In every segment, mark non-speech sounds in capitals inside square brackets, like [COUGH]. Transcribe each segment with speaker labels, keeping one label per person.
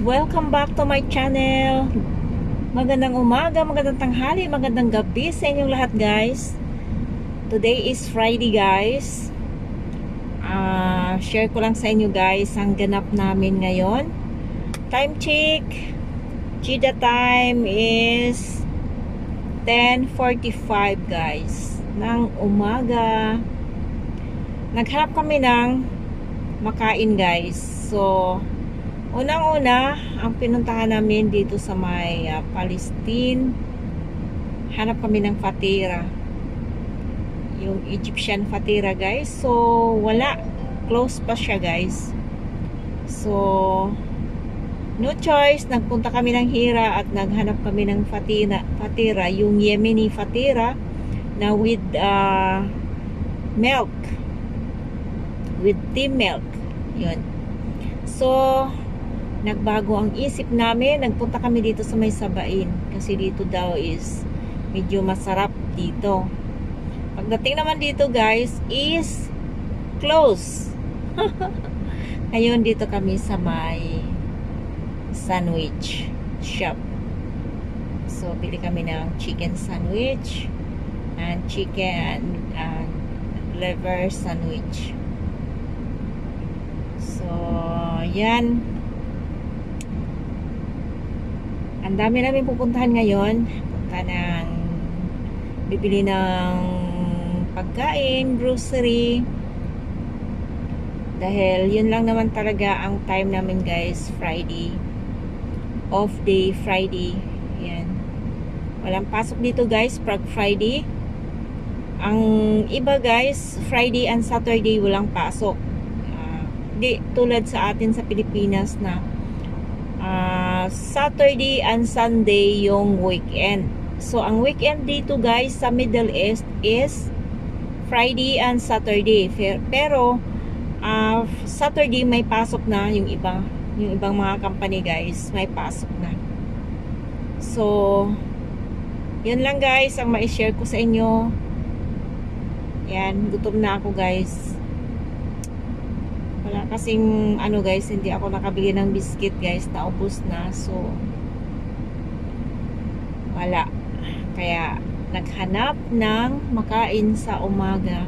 Speaker 1: Welcome back to my channel. Magandang umaga, magandang tanghali, magandang gabi sa inyong lahat guys. Today is Friday guys. Ah, share ko lang sa inyo guys ang ganap namin ngayon. Time check. Chida time is 10.45 guys ng umaga. Naghanap kami ng makain guys. So, unang-una, ang pinuntahan namin dito sa may uh, Palestine, hanap kami ng fatira. Yung Egyptian fatira guys. So, wala. Close pa siya guys. So, no choice. Nagpunta kami ng Hira at naghanap kami ng fatira, fatira yung Yemeni fatira na with uh, milk with tea milk. Yun. So, nagbago ang isip namin. Nagpunta kami dito sa may sabain. Kasi dito daw is medyo masarap dito. Pagdating naman dito guys is close. [LAUGHS] Ngayon dito kami sa may sandwich shop. So, bili kami ng chicken sandwich and chicken and liver sandwich. So, yan. Ang dami namin pupuntahan ngayon. Punta ng bibili ng pagkain, grocery. Dahil yun lang naman talaga ang time namin guys, Friday. Off day, Friday. Yan. Walang pasok dito guys, pag Friday. Ang iba guys, Friday and Saturday walang pasok di tulad sa atin sa Pilipinas na uh, Saturday and Sunday yung weekend. So, ang weekend dito guys sa Middle East is Friday and Saturday. Pero, uh, Saturday may pasok na yung iba. Yung ibang mga company guys, may pasok na. So, yun lang guys ang ma-share ko sa inyo. Yan, gutom na ako guys. Kasing ano guys, hindi ako nakabili ng biscuit guys, naubos na. So wala. Kaya naghanap ng makain sa umaga.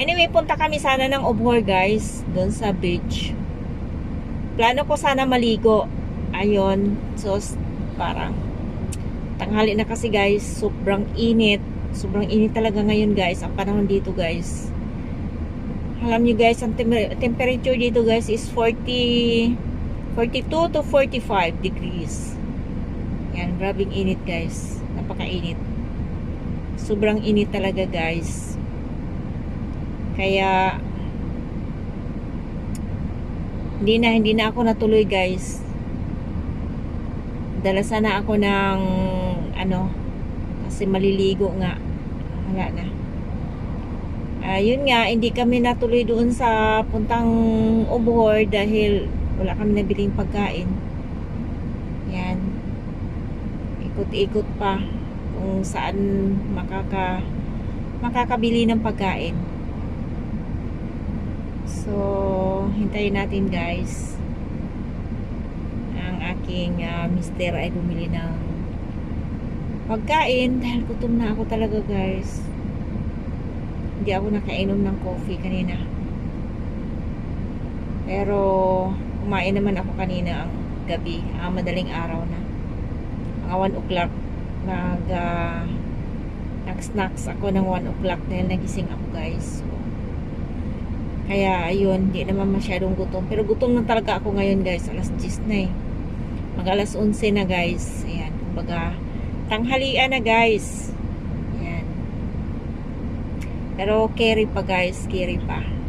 Speaker 1: Anyway, punta kami sana ng Obhor guys, doon sa beach. Plano ko sana maligo. Ayon. So parang tanghali na kasi guys, sobrang init. Sobrang init talaga ngayon guys, ang panahon dito guys alam nyo guys, ang tem- temperature dito guys is 40 42 to 45 degrees. Yan, grabing init guys. Napakainit. Sobrang init talaga guys. Kaya hindi na, hindi na ako natuloy guys. Dala sana ako ng ano kasi maliligo nga. Wala na. Ayun uh, nga, hindi kami natuloy doon sa puntang Ubohor dahil wala kami nabiling pagkain. Yan. Ikot-ikot pa kung saan makaka makakabili ng pagkain. So, hintayin natin guys. Ang aking uh, mister ay bumili ng pagkain dahil gutom na ako talaga guys hindi ako nakainom ng coffee kanina. Pero kumain naman ako kanina ang gabi. Ang madaling araw na. Mga 1 o'clock. Nag uh, nag snacks ako ng 1 o'clock dahil nagising ako guys. So, kaya ayun hindi naman masyadong gutom. Pero gutom na talaga ako ngayon guys. Alas 10 na eh. Mag alas 11 na guys. Ayan kumbaga tanghalian na guys pero carry pa guys, carry pa.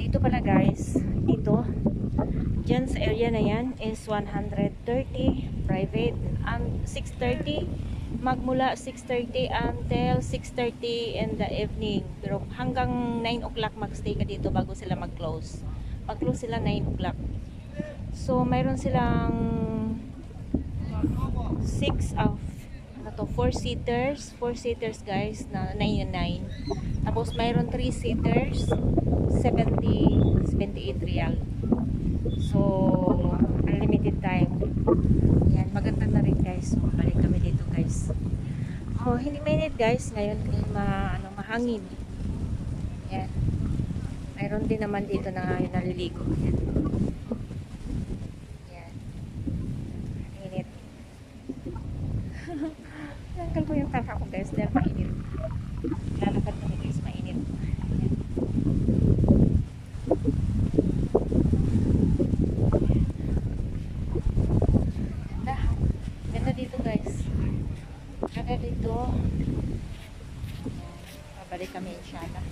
Speaker 1: Dito pala guys, dito, dyan sa area na yan is 130 private and 630 magmula 6.30 until 6.30 in the evening. Pero hanggang 9 o'clock magstay ka dito bago sila mag-close. Mag-close sila 9 o'clock. So mayroon silang 6 of to 4 seaters. 4 seaters guys na 99 tapos mayroon 3 seaters 70 78 real. So unlimited time. Yan maganda na rin guys. So balik kami dito guys. Oh hindi mainit guys. Ngayon ay ma, ano, mahangin. Yan. Mayroon din naman dito na naliligo. Yan init Tanggal ko yung taka ko guys dahil mainit. Lalakad kami guys, mainit. Ayan. Ganda. Dito guys. Ganda dito. Ayan. Pabalik kami inshallah.